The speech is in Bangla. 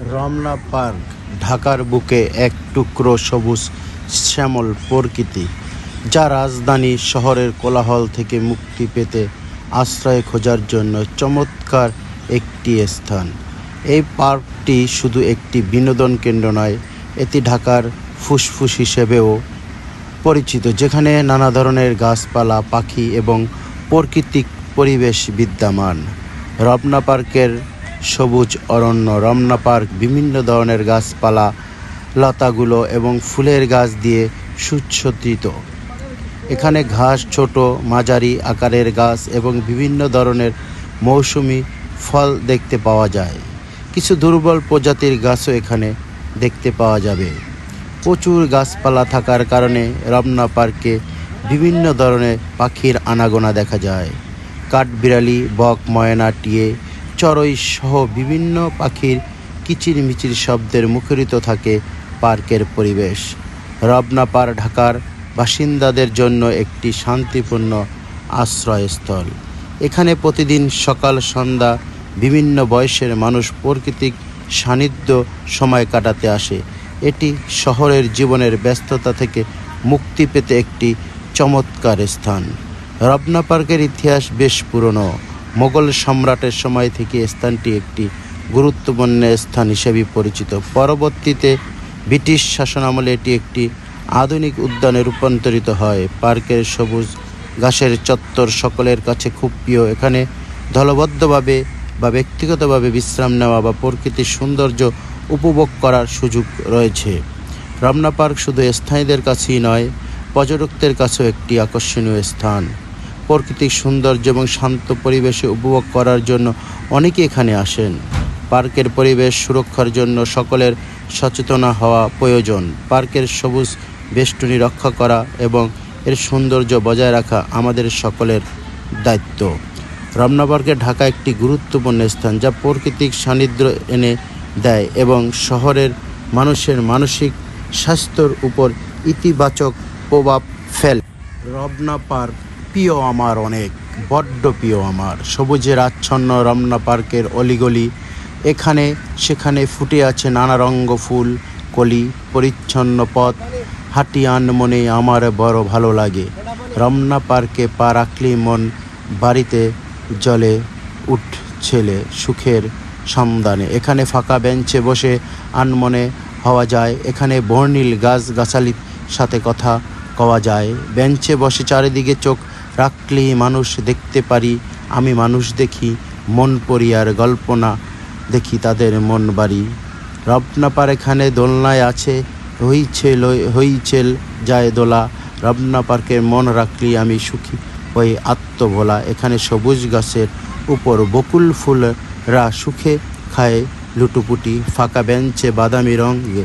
রমনা পার্ক, ঢাকার বুকে এক টুকরো সবুজ শ্যামল প্রকৃতি, যা রাজধানী শহরের কোলাহল থেকে মুক্তি পেতে আশ্রয় খোঁজার জন্য চমৎকার একটি স্থান। এই পার্কটি শুধু একটি বিনোদন কেন্দ্র নয়, এটি ঢাকার ফুসফুস হিসেবেও পরিচিত, যেখানে নানা ধরনের গাছপালা, পাখি এবং প্রাকৃতিক পরিবেশ বিদ্যমান। রমনা পার্কের সবুজ অরণ্য, রমনা পার্ক, বিভিন্ন ধরনের গাছপালা, লতাগুলো এবং ফুলের গাছ দিয়ে সুচ্ছতিত এখানে ঘাস ছোট, মাঝারি আকারের গাছ এবং বিভিন্ন ধরনের মৌসুমি ফল দেখতে পাওয়া যায়। কিছু দুর্বল প্রজাতির গাছও এখানে দেখতে পাওয়া যাবে। প্রচুর গাছপালা থাকার কারণে রমনা পার্কে বিভিন্ন ধরনের পাখির আনাগোনা দেখা যায়। কাঠবিড়ালি, বক, ময়না, টিয়ে চড়ই সহ বিভিন্ন পাখির কিচিরমিচির শব্দের মুখরিত থাকে পার্কের পরিবেশ। রমনা পার ঢাকার বাসিন্দাদের জন্য একটি শান্তিপূর্ণ আশ্রয়স্থল। এখানে প্রতিদিন সকাল, সন্ধ্যা বিভিন্ন বয়সের মানুষ প্রকৃতিক সান্নিধ্য সময় কাটাতে আসে। এটি শহরের জীবনের ব্যস্ততা থেকে মুক্তি পেতে একটি চমৎকার স্থান। রমনা পার্কের ইতিহাস বেশ পুরনো। মোগল সম্রাটের সময় থেকে স্থানটি একটি গুরুত্বপূর্ণ স্থান হিসেবে পরিচিত। পরবর্তীতে ব্রিটিশ শাসনামলে এটি একটি আধুনিক উদ্যানে রূপান্তরিত হয়। পার্কের সবুজ ঘাসের চত্বর সকলের কাছে খুব প্রিয়। এখানে দলবদ্ধভাবে বা ব্যক্তিগতভাবে বিশ্রাম নেওয়া বা প্রকৃতির সৌন্দর্য উপভোগ করার সুযোগ রয়েছে। রমনা পার্ক শুধু স্থায়ীদের কাছেই নয়, পর্যটকদের কাছেও একটি আকর্ষণীয় স্থান। প্রাকৃতিক সৌন্দর্য এবং শান্ত পরিবেশে উপভোগ করার জন্য অনেকে এখানে আসেন। পার্কের পরিবেশ সুরক্ষার জন্য সকলের সচেতন হওয়া প্রয়োজন। পার্কের সবুজ বেষ্টনী রক্ষা করা এবং এর সৌন্দর্য বজায় রাখা আমাদের সকলের দায়িত্ব। রমনা পার্কে ঢাকা একটি গুরুত্বপূর্ণ স্থান যা প্রাকৃতিক সান্নিধ্য এনে দেয় এবং শহরের মানুষের মানসিক স্বাস্থ্যর উপর ইতিবাচক প্রভাব ফেলে। রমনা পার্ক প্রিয় আমার অনেক, বড্ড প্রিয় আমার। সবুজের আচ্ছন্ন রমনা পার্কের অলিগলি, এখানে সেখানে ফুটে আছে নানা রঙ্গ ফুল, কলি, পরিচ্ছন্ন পথ হাঁটিয়ান মনে আমার বড় ভালো লাগে। রমনা পার্কে পা রাখলেই মন বাড়িতে জলে উঠছেলে সুখের সন্ধানে। এখানে ফাঁকা বেঞ্চে বসে আনমনে হওয়া যায়, এখানে বর্ণিল গাছ গাছালির সাথে কথা কওয়া যায়। বেঞ্চে বসে চারিদিকে চোখ রাখলেই মানুষ দেখতে পারি, আমি মানুষ দেখি, মন পড়িয়ার গল্পনা দেখি তাদের মন বাড়ি। রবনাপার এখানে দোলনায় আছে হইছেল হইছেল যায় দোলা। রবনা পার্কের মন রাখলি আমি সুখী হই আত্মভোলা। এখানে সবুজ গাছের উপর বকুল ফুলরা সুখে খায় লুটুপুটি, ফাঁকা বেঞ্চে বাদামি রঙে।